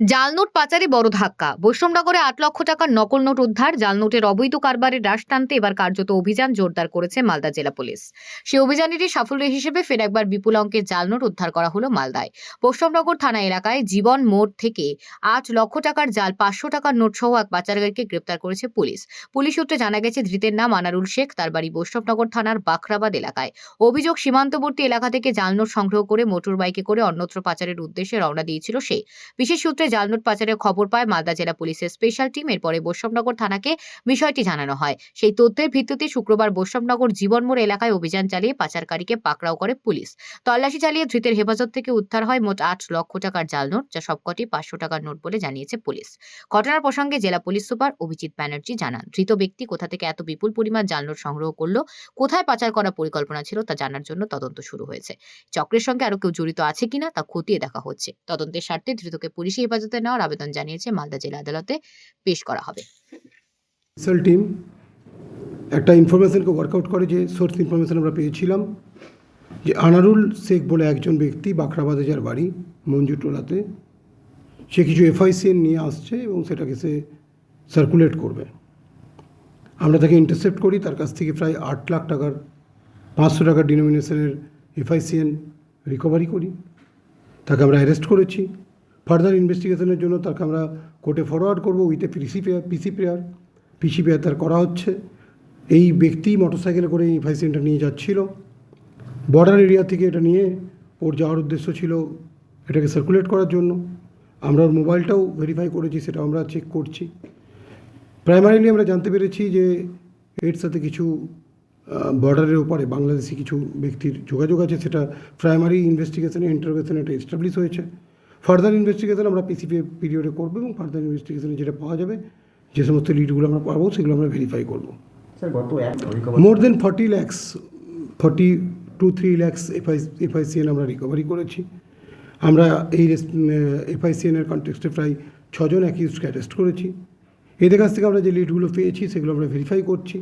জাল নোট পাচারে বড় ধাক্কা। বৈষ্ণবনগরে আট লক্ষ টাকার নকল নোট উদ্ধার জাল নোটের অবৈধ কারবারের হ্রাস টানতে এবার কার্যত অভিযান জোরদার করেছে মালদা জেলা পুলিশ। সেই অভিযানেরই সাফল্য হিসেবে ফের একবার বিপুল অঙ্কের জাল নোট উদ্ধার করা হলো মালদায়। বৈষ্ণবনগর থানা এলাকায় জীবন মোড় থেকে আট লক্ষ টাকার জাল পাঁচশো টাকার নোট সহ এক পাচারকারীকে গ্রেপ্তার করেছে পুলিশ। পুলিশ সূত্রে জানা গেছে, ধৃতের নাম আনারুল শেখ, তার বাড়ি বৈষ্ণবনগর থানার বাখরাবাদ এলাকায়। অভিযোগ, সীমান্তবর্তী এলাকা থেকে জাল নোট সংগ্রহ করে মোটর বাইকে করে অন্যত্র পাচারের উদ্দেশ্যে রওনা দিয়েছিল সে। বিশেষ সূত্রে জালনোট পাচারের খবর পায় মালদা জেলা পুলিশের স্পেশাল টিম এরপরে বৈষ্ণবনগর থানাকে বিষয়টি জানানো হয়। সেই তথ্যের ভিত্তিতে শুক্রবার বৈষ্ণবনগর জীবনমোড় এলাকায় অভিযান চালিয়ে পাচারকারীকে পাকড়াও করে পুলিশ। তল্লাশি চালিয়ে ধৃতের হেফাজত থেকে উদ্ধার হয় মোট আট লক্ষ টাকার জাল নোট যা সবকটি পাঁচশো টাকার নোট বলে জানিয়েছে পুলিশ। ঘটনার প্রসঙ্গে জেলা পুলিশ সুপার অভিজিৎ ব্যানার্জি জানান, ধৃত ব্যক্তি কোথা থেকে এত বিপুল পরিমাণ জাল নোট সংগ্রহ করল, কোথায় পাচার করার পরিকল্পনা ছিল তা জানার জন্য তদন্ত শুরু হয়েছে। চক্রের সঙ্গে আরও কেউ জড়িত আছে কিনা তা খতিয়ে দেখা হচ্ছে। তদন্তের স্বার্থে ধৃতকে পুলিশি হেফাজতে নেওয়ার আবেদন জানিয়েছে মালদা জেলা আদালতে পেশ করা হবে। স্পেশাল টিম একটা ইনফরমেশনকে ওয়ার্কআউট করে যে সোর্স ইনফরমেশন আমরা পেয়েছিলাম, যে আনারুল শেখ বলে একজন ব্যক্তি বাখরাবাদে যার বাড়ি মঞ্জু মঞ্জুটোলাতে, সে কিছু এফআইসিএন নিয়ে আসছে এবং সেটাকে সে সার্কুলেট করবে। আমরা তাকে ইন্টারসেপ্ট করি, তার কাছ থেকে প্রায় আট লাখ টাকার, পাঁচশো টাকার ডিনোমিনেশনের এফআইসিএন রিকভারি করি। তাকে আমরা অ্যারেস্ট করেছি। ফার্দার ইনভেস্টিগেশনের জন্য তাকে আমরা কোর্টে ফরওয়ার্ড করব উইথ এ পিসি পেয়ার পিসি পিসি তার করা হচ্ছে। এই ব্যক্তি মোটরসাইকেলে করে এই ফাইসেনটা নিয়ে যাচ্ছিল। বর্ডার এরিয়া থেকে এটা নিয়ে ওর যাওয়ার উদ্দেশ্য ছিল এটাকে সার্কুলেট করার জন্য। আমরা ওর মোবাইলটাও ভেরিফাই করেছি সেটা আমরা চেক করছি। প্রাইমারিলি আমরা জানতে পেরেছি যে এর সাথে কিছু বর্ডারের ওপারে বাংলাদেশি কিছু ব্যক্তির যোগাযোগ আছে, সেটা প্রাইমারি ইনভেস্টিগেশনে ইন্টারভেশনে এটা এস্টাবলিশ হয়েছে। ফার্দার ইনভেস্টিগেশন আমরা পিসিপি পিরিয়ডে করব এবং ফার্দার ইনভেস্টিগেশনে যেটা পাওয়া যাবে যে সমস্ত লিডগুলো আমরা পাবো সেগুলো আমরা ভেরিফাই করব। More than forty lakhs forty two three lakhs FI FICN আমরা রিকভারি করেছি। আমরা এই এফআইসিএনের কনটেক্সটে প্রায় ছজন অ্যাকিউজকে অ্যারেস্ট করেছি। এদের কাছ থেকে আমরা যে লিডগুলো পেয়েছি সেগুলো আমরা ভেরিফাই করছি।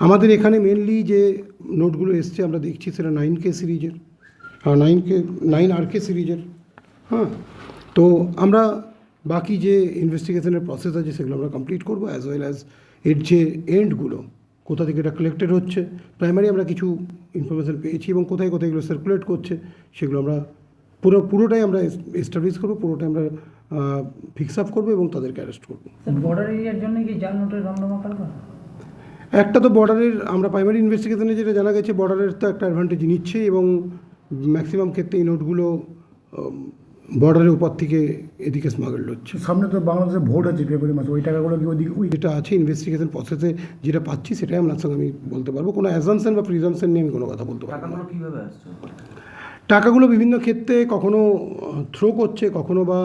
আমাদের এখানে মেনলি যে নোটগুলো এসছে আমরা দেখছি সেটা নাইন কে সিরিজের। আর নাইন কে নাইন আর কে সিরিজের। হ্যাঁ তো আমরা বাকি যে ইনভেস্টিগেশনের প্রসেস আছে সেগুলো আমরা কমপ্লিট করব অ্যাজ ওয়েল অ্যাজ এর যে এন্ডগুলো কোথা থেকে এটা কালেক্টেড হচ্ছে প্রাইমারি আমরা কিছু ইনফরমেশান পেয়েছি এবং কোথায় কোথায় এগুলো সার্কুলেট করছে সেগুলো আমরা পুরো পুরোটাই আমরা এস্টাবলিশ করব পুরোটাই আমরা ফিক্স আপ করব এবং তাদেরকে অ্যারেস্ট করব। বর্ডার এরিয়ার জন্য কি জাল নোটের একটা তো বর্ডারের আমরা প্রাইমারি ইনভেস্টিগেশনে যেটা জানা গেছে বর্ডারের তো একটা অ্যাডভান্টেজ নিচ্ছে এবং ম্যাক্সিমাম ক্ষেত্রে এই নোটগুলো বর্ডারের উপর থেকে এদিকে স্মাগল হচ্ছে। সামনে তো বাংলাদেশে ভোট আছে ফেব্রুয়ারি মাসে ওই টাকাগুলো কি ওইদিকে ওই যেটা আছে ইনভেস্টিগেশন প্রসেসে যেটা পাচ্ছি সেটাই আপনার সঙ্গে আমি বলতে পারব। কোনো অ্যাজামশন বা প্রিজামশন নিয়ে আমি কোনো কথা বলতে পারব না। টাকাগুলো কীভাবে আসছে? টাকাগুলো বিভিন্ন ক্ষেত্রে কখনো থ্রো করছে কখনো বা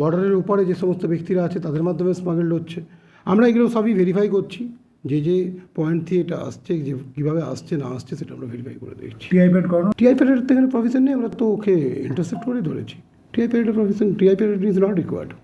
বর্ডারের উপরে যে সমস্ত ব্যক্তিরা আছে তাদের মাধ্যমে স্মাগলড হচ্ছে। আমরা এগুলো সবই ভেরিফাই করছি। যে যে পয়েন্ট থেকে এটা আসছে যে কীভাবে আসছে না আসছে সেটা আমরা ভেরিফাই করে দেখছি। টিআই প্যাড করানো টিআই প্যাডের তো এখানে প্রভিশন নেই আমরা তো ওকে ইন্টারসেপ্ট করে ধরেছি। TI period is not required.